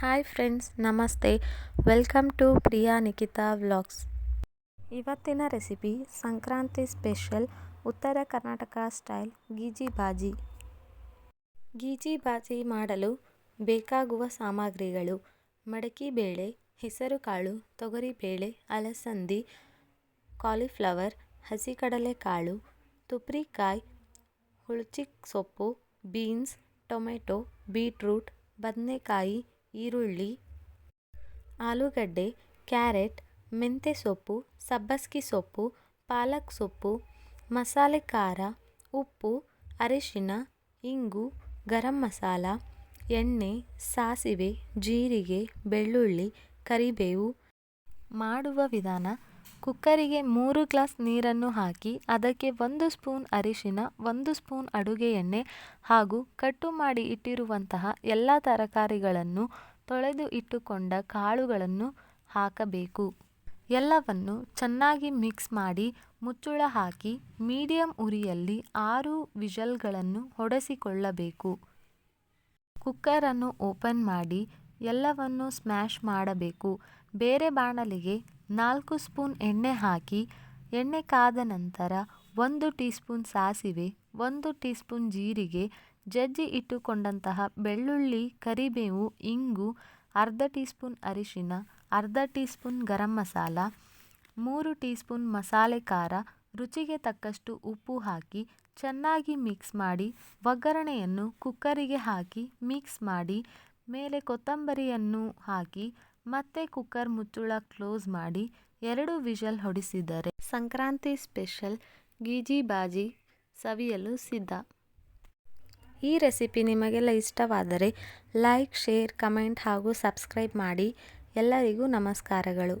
Hi friends, ನಮಸ್ತೆ. Welcome to Priya Nikhita vlogs. ಇವತ್ತಿನ recipe Sankranti special Uttara Karnataka style ಗೀಜಿ ಬಾಜಿ. ಗೀಜಿ ಬಾಜಿ ಮಾಡಲು ಬೇಕಾಗುವ ಸಾಮಗ್ರಿಗಳು ಮಡಕಿ ಬೇಳೆ ಹೆಸರುಕಾಳು ತೊಗರಿಬೇಳೆ ಅಲಸಂದಿ, ಕಾಲಿಫ್ಲವರ್ ಹಸಿಕಡಲೆಕಾಳು ತುಪ್ರಿಕಾಯಿ, ಹುಳಚಿಕ್ ಸೊಪ್ಪು, ಬೀನ್ಸ್, ಟೊಮೆಟೊ, ಬೀಟ್ರೂಟ್, ಬದನೆಕಾಯಿ ಈರುಳ್ಳಿ, ಆಲೂಗಡ್ಡೆ, ಕ್ಯಾರೆಟ್ ಮೆಂತ್ಯ ಸೊಪ್ಪು ಸಬ್ಬಸ್ಕಿ ಸೊಪ್ಪು, ಪಾಲಕ್ ಸೊಪ್ಪು, ಮಸಾಲೆ ಖಾರ, ಉಪ್ಪು, ಅರಿಶಿನ, ಇಂಗು, ಗರಂ ಮಸಾಲ, ಎಣ್ಣೆ, ಸಾಸಿವೆ, ಜೀರಿಗೆ, ಬೆಳ್ಳುಳ್ಳಿ, ಕರಿಬೇವು. ಮಾಡುವ ವಿಧಾನ ಕುಕ್ಕರಿಗೆ ಮೂರು ಗ್ಲಾಸ್ ನೀರನ್ನು ಹಾಕಿ ಅದಕ್ಕೆ ಒಂದು ಸ್ಪೂನ್ ಅರಿಶಿನ, ಒಂದು ಸ್ಪೂನ್ ಅಡುಗೆ ಎಣ್ಣೆ ಹಾಗೂ ಕಟ್ಟು ಮಾಡಿ ಇಟ್ಟಿರುವಂತಹ ಎಲ್ಲ ತರಕಾರಿಗಳನ್ನು ತೊಳೆದು ಇಟ್ಟುಕೊಂಡ ಕಾಳುಗಳನ್ನು ಹಾಕಬೇಕು. ಎಲ್ಲವನ್ನು ಚೆನ್ನಾಗಿ ಮಿಕ್ಸ್ ಮಾಡಿ ಮುಚ್ಚುಳ ಹಾಕಿ ಮೀಡಿಯಂ ಉರಿಯಲ್ಲಿ ಆರು ವಿಷಲ್ಗಳನ್ನು ಹೊಡೆಸಿಕೊಳ್ಳಬೇಕು. ಕುಕ್ಕರನ್ನು ಓಪನ್ ಮಾಡಿ ಎಲ್ಲವನ್ನು ಸ್ಮ್ಯಾಶ್ ಮಾಡಬೇಕು. ಬೇರೆ ಬಾಣಲಿಗೆ ನಾಲ್ಕು ಸ್ಪೂನ್ ಎಣ್ಣೆ ಹಾಕಿ, ಎಣ್ಣೆ ಕಾದ ನಂತರ ಒಂದು ಟೀ ಸ್ಪೂನ್ ಸಾಸಿವೆ, ಒಂದು ಟೀ ಸ್ಪೂನ್ ಜೀರಿಗೆ, ಜಜ್ಜಿ ಇಟ್ಟುಕೊಂಡಂತಹ ಬೆಳ್ಳುಳ್ಳಿ, ಕರಿಬೇವು, ಇಂಗು, ಅರ್ಧ ಟೀ ಸ್ಪೂನ್ ಅರಿಶಿನ ಅರ್ಧ ಟೀ ಸ್ಪೂನ್ ಗರಂ ಮಸಾಲ, ಮೂರು ಟೀ ಸ್ಪೂನ್ ಮಸಾಲೆ ಖಾರ, ರುಚಿಗೆ ತಕ್ಕಷ್ಟು ಉಪ್ಪು ಹಾಕಿ ಚೆನ್ನಾಗಿ ಮಿಕ್ಸ್ ಮಾಡಿ ಒಗ್ಗರಣೆಯನ್ನು ಕುಕ್ಕರಿಗೆ ಹಾಕಿ ಮಿಕ್ಸ್ ಮಾಡಿ, ಮೇಲೆ ಕೊತ್ತಂಬರಿಯನ್ನು ಹಾಕಿ ಮತ್ತೆ ಕುಕ್ಕರ್ ಮುಚ್ಚಳ ಕ್ಲೋಸ್ ಮಾಡಿ ಎರಡು ವಿಷಲ್ ಹೊಡಿಸಿದರೆ ಸಂಕ್ರಾಂತಿ ಸ್ಪೆಷಲ್ ಗೀಜಿ ಬಾಜಿ ಸವಿಯಲು ಸಿದ್ಧ. ಈ ರೆಸಿಪಿ ನಿಮಗೆಲ್ಲ ಇಷ್ಟವಾದರೆ ಲೈಕ್, ಶೇರ್, ಕಮೆಂಟ್ ಹಾಗೂ ಸಬ್ಸ್ಕ್ರೈಬ್ ಮಾಡಿ ಎಲ್ಲರಿಗೂ ನಮಸ್ಕಾರಗಳು.